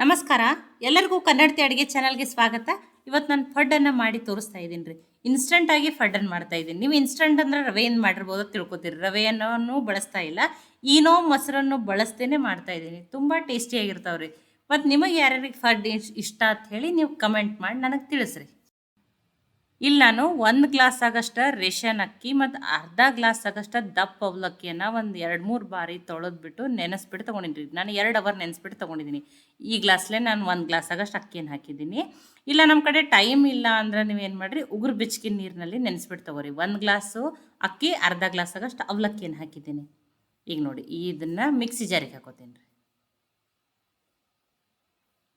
ನಮಸ್ಕಾರ. ಎಲ್ಲರಿಗೂ ಕನ್ನಡತಿ ಅಡುಗೆ ಚಾನಲ್ಗೆ ಸ್ವಾಗತ. ಇವತ್ತು ನಾನು ಫಡ್ಡನ್ನು ಮಾಡಿ ತೋರಿಸ್ತಾ ಇದ್ದೀನಿ ರೀ. ಇನ್ಸ್ಟಂಟಾಗಿ ಫಡ್ಡನ್ನು ಮಾಡ್ತಾ ಇದ್ದೀನಿ. ನೀವು ಇನ್ಸ್ಟಂಟ್ ಅಂದ್ರೆ ರವೆಯನ್ನು ಮಾಡಿರ್ಬೋದು ತಿಳ್ಕೊತೀರಿ. ರವೆಯನ್ನು ಬಳಸ್ತಾ ಇಲ್ಲ. ಈನೋ ಮೊಸರನ್ನು ಬಳಸ್ತೇನೆ ಮಾಡ್ತಾ ಇದ್ದೀನಿ. ತುಂಬ ಟೇಸ್ಟಿಯಾಗಿರ್ತಾವೆ ರೀ ಮತ್ತು ನಿಮಗೆ ಯಾರ್ಯಾರಿಗೆ ಫಡ್ ಇಷ್ಟ ಅಂತ ಹೇಳಿ ನೀವು ಕಮೆಂಟ್ ಮಾಡಿ ನನಗೆ ತಿಳಿಸ್ರಿ. ಇಲ್ಲಿ ನಾನು ಒಂದು ಗ್ಲಾಸ್ ಆಗಷ್ಟ ರೇಷನ್ ಅಕ್ಕಿ ಮತ್ತು ಅರ್ಧ ಗ್ಲಾಸ್ ಆಗಷ್ಟ ದಪ್ಪ ಅವಲಕ್ಕಿಯನ್ನು ಒಂದು ಎರಡು ಮೂರು ಬಾರಿ ತೊಳೆದ್ಬಿಟ್ಟು ನೆನೆಸ್ಬಿಟ್ಟು ತೊಗೊಂಡಿದ್ದೀನಿ ನಾನು ಎರಡು ಅವರ್ ನೆನೆಸ್ಬಿಟ್ಟು ತೊಗೊಂಡಿದ್ದೀನಿ ಈ ಗ್ಲಾಸ್ಲೇ ನಾನು ಒಂದು ಗ್ಲಾಸ್ ಆಗಷ್ಟು ಅಕ್ಕಿಯನ್ನು ಹಾಕಿದ್ದೀನಿ. ಇಲ್ಲ ನಮ್ಮ ಕಡೆ ಟೈಮ್ ಇಲ್ಲ ಅಂದ್ರೆ ನೀವೇನು ಮಾಡಿರಿ ಉಗುರು ಬೆಚ್ಚಗಿನ ನೀರಿನಲ್ಲಿ ನೆನೆಸ್ಬಿಟ್ಟು ತೊಗೋರಿ. ಒಂದು ಗ್ಲಾಸು ಅಕ್ಕಿ, ಅರ್ಧ ಗ್ಲಾಸ್ ಆಗಷ್ಟು ಅವಲಕ್ಕಿಯನ್ನು ಹಾಕಿದ್ದೀನಿ. ಈಗ ನೋಡಿ, ಇದನ್ನು ಮಿಕ್ಸಿ ಜಾರಿಗೆ ಹಾಕೋತೀನಿ ರೀ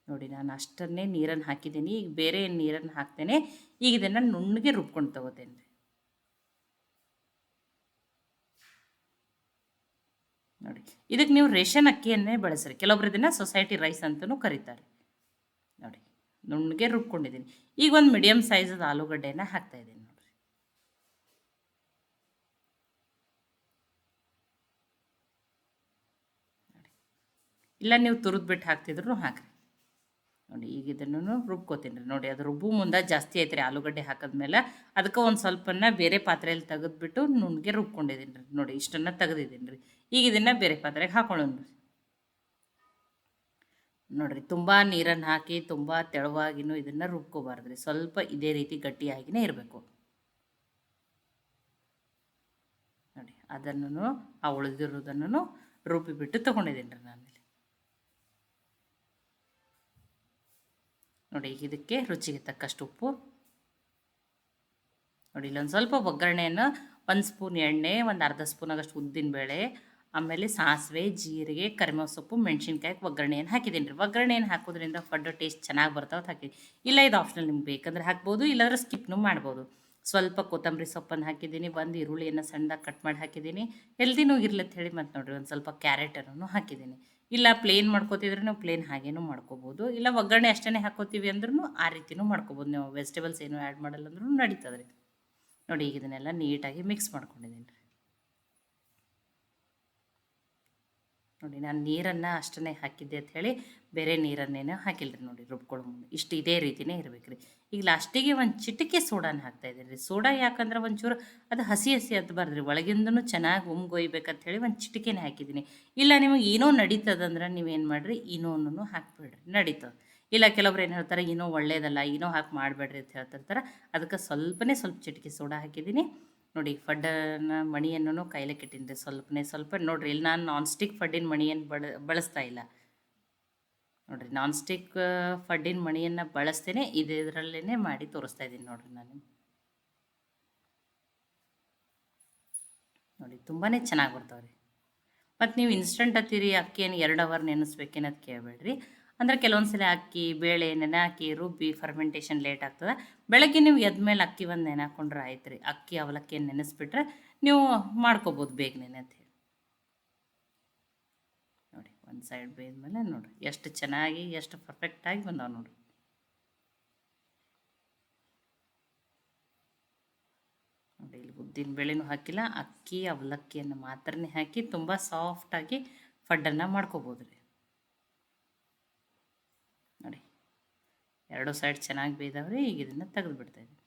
ನೋಡಿ, ನಾನು ಅಷ್ಟನ್ನೇ ನೀರನ್ನು ಹಾಕಿದ್ದೀನಿ, ಈಗ ಬೇರೆ ನೀರನ್ನು ಹಾಕ್ತೇನೆ, ಈಗ ಇದನ್ನು ನುಣ್ಣಗೆ ರುಬ್ಕೊಂಡು ತಗೋತೇನೆ. ನೋಡಿ, ಇದಕ್ಕೆ ನೀವು ರೇಷನ್ ಅಕ್ಕಿಯನ್ನೇ ಬಳಸ್ರಿ. ಕೆಲವೊಬ್ರು ಇದನ್ನು ಸೊಸೈಟಿ ರೈಸ್ ಅಂತಲೂ ಕರೀತಾರೆ. ನೋಡಿ, ನುಣ್ಣಗೆ ರುಬ್ಕೊಂಡಿದ್ದೀನಿ. ಈಗ ಒಂದು ಮೀಡಿಯಮ್ ಸೈಜದ ಆಲೂಗಡ್ಡೆನ ಹಾಕ್ತಾ ಇದ್ದೀನಿ ನೋಡಿರಿ. ನೋಡಿ, ಇಲ್ಲ ನೀವು ತುರಿದ್ಬಿಟ್ಟು ಹಾಕ್ತಿದ್ರು ಹಾಕ್ರಿ. ನೋಡಿ, ಈಗ ಇದನ್ನು ರುಬ್ಕೋತೀನಿ ರೀ. ನೋಡಿ, ಅದು ರುಬ್ಬು ಮುಂದೆ ಜಾಸ್ತಿ ಐತೆ ರೀ ಆಲೂಗಡ್ಡೆ ಹಾಕಿದ್ಮೇಲೆ ಅದಕ್ಕೆ ಒಂದು ಸ್ವಲ್ಪನ ಬೇರೆ ಪಾತ್ರೆಯಲ್ಲಿ ತೆಗೆದ್ಬಿಟ್ಟು ನುಣ್ಣಗೆ ರುಬ್ಕೊಂಡಿದ್ದೀನಿ ರೀ. ನೋಡಿ, ಇಷ್ಟನ್ನು ತೆಗೆದಿದ್ದೀನಿ ರೀ. ಈಗ ಇದನ್ನು ಬೇರೆ ಪಾತ್ರೆಗೆ ಹಾಕೊಳ್ಳೋಣ ರೀ. ನೋಡಿರಿ, ತುಂಬ ನೀರನ್ನು ಹಾಕಿ, ತುಂಬ ತೆಳುವಾಗಿನೂ ಇದನ್ನು ರುಬ್ಕೋಬಾರ್ದು ರೀ. ಸ್ವಲ್ಪ ಇದೇ ರೀತಿ ಗಟ್ಟಿಯಾಗಿನೇ ಇರಬೇಕು. ನೋಡಿ ಅದನ್ನು ಆ ಉಳಿದಿರೋದನ್ನು ರುಬ್ಬಿಬಿಟ್ಟು ತೊಗೊಂಡಿದ್ದೀನಿ ರೀ ನಾನು ನೋಡಿ, ಇದಕ್ಕೆ ರುಚಿಗೆ ತಕ್ಕಷ್ಟು ಉಪ್ಪು. ನೋಡಿ, ಇಲ್ಲೊಂದು ಸ್ವಲ್ಪ ಒಗ್ಗರಣೆಯನ್ನು ಒಂದು ಸ್ಪೂನ್ ಎಣ್ಣೆ, ಒಂದು ಅರ್ಧ ಸ್ಪೂನ್ ಆಗಷ್ಟು ಉದ್ದಿನಬೇಳೆ ಆಮೇಲೆ ಸಾಸಿವೆ, ಜೀರಿಗೆ, ಕರಿಮೆ ಸೊಪ್ಪು, ಮೆಣಸಿನ್ಕಾಯಿ ಒಗ್ಗರಣೆಯನ್ನು ಹಾಕಿದ್ದೀನಿ ರೀ. ಒಗ್ಗರಣೆಯನ್ನು ಹಾಕೋದ್ರಿಂದ ಫಡ್ಡು ಟೇಸ್ಟ್ ಚೆನ್ನಾಗಿ ಬರ್ತಾವೆ ಹಾಕಿ ಇಲ್ಲ, ಇದು ಆಪ್ಷನಲ್ ನಿಮ್ಗೆ ಬೇಕಂದ್ರೆ ಹಾಕ್ಬೋದು, ಇಲ್ಲಾಂದ್ರೆ ಸ್ಕಿಪ್ನು ಮಾಡ್ಬೋದು. ಸ್ವಲ್ಪ ಕೊತ್ತಂಬರಿ ಸೊಪ್ಪನ್ನು ಹಾಕಿದ್ದೀನಿ ಒಂದು ಈರುಳ್ಳಿಯನ್ನು ಸಣ್ಣದಾಗಿ ಕಟ್ ಮಾಡಿ ಹಾಕಿದ್ದೀನಿ ಹೆಲ್ದಿನೂ ಇರ್ಲಿ ಅಂತ ಹೇಳಿ ಮತ್ತು ನೋಡಿರಿ, ಒಂದು ಸ್ವಲ್ಪ ಕ್ಯಾರೆಟನ್ನು ಹಾಕಿದ್ದೀನಿ ಇಲ್ಲ ಪ್ಲೇನ್ ಮಾಡ್ಕೋತಿದ್ರೆ ನಾವು ಪ್ಲೇನ್ ಹಾಗೇನೂ ಮಾಡ್ಕೋಬೋದು. ಇಲ್ಲ ಒಗ್ಗರಣೆ ಅಷ್ಟೇ ಹಾಕೋತೀವಿ ಅಂದ್ರೂ ಆ ರೀತಿನೂ ಮಾಡ್ಕೋಬೋದು. ನೀವು ವೆಜಿಟೇಬಲ್ಸ್ ಏನು ಆ್ಯಡ್ ಮಾಡಲ್ಲ ಅಂದ್ರೂ ನಡೀತದೆ. ನೋಡಿ ಈಗ ಇದನ್ನೆಲ್ಲ ನೀಟಾಗಿ ಮಿಕ್ಸ್ ಮಾಡ್ಕೊಂಡಿದ್ದೀನಿ. ನೋಡಿ, ನಾನು ನೀರನ್ನು ಅಷ್ಟನ್ನೇ ಹಾಕಿದ್ದೆ ಅಂತ ಹೇಳಿ ಬೇರೆ ನೀರನ್ನೇನು ಹಾಕಿಲ್ಲ ರೀ ನೋಡಿ ರುಬ್ಕೊಳ್ಳೋ ಮುಂದೆ. ಇಷ್ಟು ಇದೇ ರೀತಿನೇ ಇರಬೇಕು ರೀ ಈಗ ಲಾಸ್ಟಿಗೆ ಒಂದು ಚಿಟಿಕೆ ಸೋಡಾನ ಹಾಕ್ತಾ ಇದ್ದೀನಿ ರೀ ಸೋಡಾ ಯಾಕಂದ್ರೆ ಒಂಚೂರು ಅದು ಹಸಿ ಹಸಿ ಹತ್ಬಾರ್ದು ರೀ ಒಳಗಿಂದನೂ ಚೆನ್ನಾಗಿ ಉಮ್ಗೊಯ್ಬೇಕಂತ ಹೇಳಿ ಒಂದು ಚಿಟಿಕೆನೇ ಹಾಕಿದ್ದೀನಿ. ಇಲ್ಲ ನಿಮಗೆ ಏನೋ ನಡೀತದಂದ್ರೆ ನೀವೇನು ಮಾಡಿರಿ ಇನೋನು ಹಾಕ್ಬಿಡ್ರಿ. ನಡೀತದೆ. ಇಲ್ಲ ಕೆಲವ್ರು ಏನು ಹೇಳ್ತಾರೆ ಏನೋ ಒಳ್ಳೇದಲ್ಲ ಏನೋ ಹಾಕಿ ಮಾಡಬೇಡ್ರಿ ಅಂತ ಹೇಳ್ತಿರ್ತಾರೆ. ಅದಕ್ಕೆ ಸ್ವಲ್ಪನೇ ಸ್ವಲ್ಪ ಚಿಟಿಕೆ ಸೋಡಾ ಹಾಕಿದ್ದೀನಿ. ನೋಡಿ ಫಡ್ಡನ ಮಣಿಯನ್ನು ಕೈಲೇ ಕೆಟ್ಟಿನಿ ರೀ ಸ್ವಲ್ಪನೇ ಸ್ವಲ್ಪ. ನೋಡಿರಿ, ಇಲ್ಲಿ ನಾನು ನಾನ್ ಸ್ಟಿಕ್ ಫಡ್ಡಿನ ಮಣಿಯನ್ನು ಬಳ, ಬಳಸ್ತಾ ಇಲ್ಲ. ನೋಡಿರಿ ನಾನ್ ಸ್ಟಿಕ್ ಫಡ್ಡಿನ ಮಣಿಯನ್ನು ಬಳಸ್ತೇನೆ ಇದರಲ್ಲೇ ಮಾಡಿ ತೋರಿಸ್ತಾ ಇದ್ದೀನಿ ನೋಡಿರಿ ನಾನು. ನೋಡಿ ತುಂಬಾ ಚೆನ್ನಾಗಿ ಬರ್ತಾವ್ರಿ. ಮತ್ತು ನೀವು ಇನ್ಸ್ಟಂಟ್ ಹತ್ತೀರಿ ಅಕ್ಕಿಯನ್ನು ಎರಡು ಅವರ್ ನೆನೆಸ್ಬೇಕೇನದು ಕೇಳಬೇಡ್ರಿ. ಅಂದ್ರೆ ಕೆಲವೊಂದು ಸಲ ಅಕ್ಕಿ, ಬೇಳೆ ನೆನೆ ಹಾಕಿ ರುಬ್ಬಿ ಫರ್ಮೆಂಟೇಷನ್ ಲೇಟ್ ಆಗ್ತದೆ. ಬೆಳಗ್ಗೆ ನೀವು ಎದ್ಮೇಲೆ ಅಕ್ಕಿ ಒಂದು ನೆನೆ ಹಾಕೊಂಡ್ರೆ ಆಯ್ತು ರೀ ಅಕ್ಕಿ ಅವಲಕ್ಕಿ ನೆನೆಸ್ಬಿಟ್ರೆ ನೀವು ಮಾಡ್ಕೋಬೋದು ಬೇಗನೆ ಅಂತ ಹೇಳಿ. ನೋಡಿ, ಒಂದು ಸೈಡ್ ಬೇಯ್ದ್ಮೇಲೆ ನೋಡಿರಿ. ಎಷ್ಟು ಚೆನ್ನಾಗಿ, ಎಷ್ಟು ಪರ್ಫೆಕ್ಟಾಗಿ ಬಂದಾವೆ ನೋಡಿರಿ. ನೋಡಿ, ಇಲ್ಲಿ ಉದ್ದಿನ ಬೇಳೆನೂ ಹಾಕಿಲ್ಲ. ಅಕ್ಕಿ, ಅವಲಕ್ಕಿಯನ್ನು ಮಾತ್ರನೇ ಹಾಕಿ ತುಂಬ ಸಾಫ್ಟಾಗಿ ಫಡ್ಡನ್ನು ಮಾಡ್ಕೋಬೋದು ರೀ ನೋಡಿ ಎರಡು ಸೈಡ್ ಚೆನ್ನಾಗಿ ಬೇಯ್ದವ್ರಿ, ಈಗ ಇದನ್ನು ತೆಗೆದು ಬಿಡ್ತಾ ಇದ್ದೀನಿ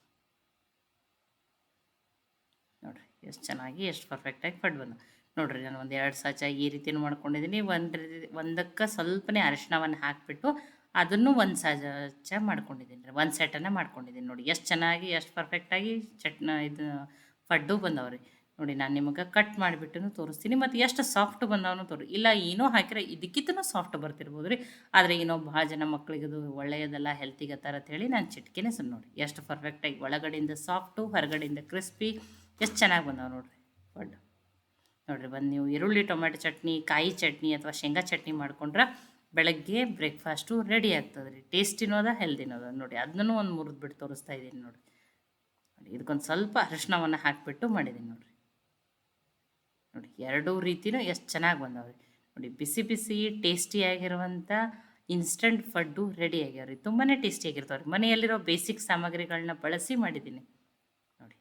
ನೋಡಿರಿ, ಎಷ್ಟು ಚೆನ್ನಾಗಿ, ಎಷ್ಟು ಪರ್ಫೆಕ್ಟಾಗಿ ಫಡ್ ಬಂದ. ನೋಡಿರಿ, ನಾನು ಒಂದು ಎರಡು ಸಾಚ ಈ ರೀತಿಯೂ ಮಾಡ್ಕೊಂಡಿದ್ದೀನಿ ಒಂದು ಒಂದಕ್ಕೆ ಸ್ವಲ್ಪನೇ ಅರಿಶಿಣವನ್ನು ಹಾಕಿಬಿಟ್ಟು ಅದನ್ನು ಒಂದು ಸಾಚ ಮಾಡ್ಕೊಂಡಿದ್ದೀನಿ ರೀ. ಒಂದು ಸೆಟನ್ನು ಮಾಡ್ಕೊಂಡಿದ್ದೀನಿ ನೋಡಿ ಎಷ್ಟು ಚೆನ್ನಾಗಿ, ಎಷ್ಟು ಪರ್ಫೆಕ್ಟಾಗಿ ಚಟ್ನ, ಇದು ಫಡ್ಡು ಬಂದವ್ರಿ. ನೋಡಿ, ನಾನು ನಿಮಗೆ ಕಟ್ ಮಾಡಿಬಿಟ್ಟು ತೋರಿಸ್ತೀನಿ. ಮತ್ತು ಎಷ್ಟು ಸಾಫ್ಟ್ ಬಂದವನು ತೋರಿ. ಇಲ್ಲ, ಏನೋ ಹಾಕಿದ್ರೆ ಇದಕ್ಕಿಂತನೂ ಸಾಫ್ಟ್ ಬರ್ತಿರ್ಬೋದು ರೀ. ಆದರೆ ಏನೋ ಭಾಳ ಜನ ಮಕ್ಕಳಿಗೆ ಅದು ಒಳ್ಳೆಯದಲ್ಲ ಹೆಲ್ತಿಗೆ ಥರ ಹೇಳಿ ನಾನು ಚಿಟ್ಕೆನೇ ಸುಮ್ಮನೆ ನೋಡಿ. ಎಷ್ಟು ಪರ್ಫೆಕ್ಟಾಗಿ ಒಳಗಡೆಯಿಂದ ಸಾಫ್ಟು ಹೊರಗಡೆಯಿಂದ ಕ್ರಿಸ್ಪಿ ಎಷ್ಟು ಚೆನ್ನಾಗಿ ಬಂದವು ನೋಡಿರಿ. ಒಳ್ಳೆ. ನೋಡಿರಿ, ಬಂದು ನೀವು ಈರುಳ್ಳಿ ಟೊಮೆಟೊ ಚಟ್ನಿ, ಕಾಯಿ ಚಟ್ನಿ ಅಥವಾ ಶೇಂಗಾ ಚಟ್ನಿ ಮಾಡ್ಕೊಂಡ್ರೆ ಬೆಳಗ್ಗೆ ಬ್ರೇಕ್ಫಾಸ್ಟು ರೆಡಿ ಆಗ್ತದೆ ರೀ. ಟೇಸ್ಟಿನೋದ ಹೆಲ್ದಿನೋದ ನೋಡಿ, ಅದನ್ನೂ ಒಂದು ಮುರಿದು ಬಿಟ್ಟು ತೋರಿಸ್ತಾ ಇದ್ದೀನಿ ನೋಡಿ, ಇದಕ್ಕೊಂದು ಸ್ವಲ್ಪ ಅರಿಶಿಣವನ್ನು ಹಾಕಿಬಿಟ್ಟು ಮಾಡಿದ್ದೀನಿ ನೋಡಿರಿ. ನೋಡಿ, ಎರಡೂ ರೀತಿನೂ ಎಷ್ಟು ಚೆನ್ನಾಗಿ ಬಂದವ್ರಿ. ನೋಡಿ, ಬಿಸಿ ಬಿಸಿ ಟೇಸ್ಟಿಯಾಗಿರುವಂಥ ಇನ್ಸ್ಟಂಟ್ ಫಡ್ಡು ರೆಡಿ ಆಗ್ಯಾವ್ರಿ. ತುಂಬಾ ಟೇಸ್ಟಿಯಾಗಿರ್ತಾವೆ ರೀ ಮನೆಯಲ್ಲಿರೋ ಬೇಸಿಕ್ ಸಾಮಗ್ರಿಗಳನ್ನ ಬಳಸಿ ಮಾಡಿದ್ದೀನಿ. ನೋಡಿ,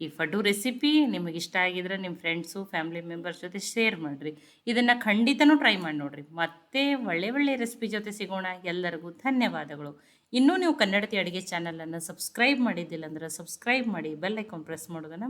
ಈ ಫಡ್ಡು ರೆಸಿಪಿ ನಿಮಗೆ ಇಷ್ಟ ಆಗಿದ್ರೆ ನಿಮ್ಮ ಫ್ರೆಂಡ್ಸು ಫ್ಯಾಮಿಲಿ ಮೆಂಬರ್ಸ್ ಜೊತೆ ಶೇರ್ ಮಾಡಿರಿ. ಇದನ್ನು ಖಂಡಿತನೂ ಟ್ರೈ ಮಾಡಿ ನೋಡಿರಿ. ಮತ್ತೆ ಒಳ್ಳೆ ಒಳ್ಳೆ ರೆಸಿಪಿ ಜೊತೆ ಸಿಗೋಣ. ಎಲ್ಲರಿಗೂ ಧನ್ಯವಾದಗಳು. ಇನ್ನೂ ನೀವು ಕನ್ನಡತಿ ಅಡುಗೆ ಚಾನಲನ್ನು ಸಬ್ಸ್ಕ್ರೈಬ್ ಮಾಡಿದ್ದಿಲ್ಲ ಅಂದ್ರೆ ಸಬ್ಸ್ಕ್ರೈಬ್ ಮಾಡಿ ಬೆಲ್ ಐಕಾನ್ ಪ್ರೆಸ್ ಮಾಡೋದನ್ನು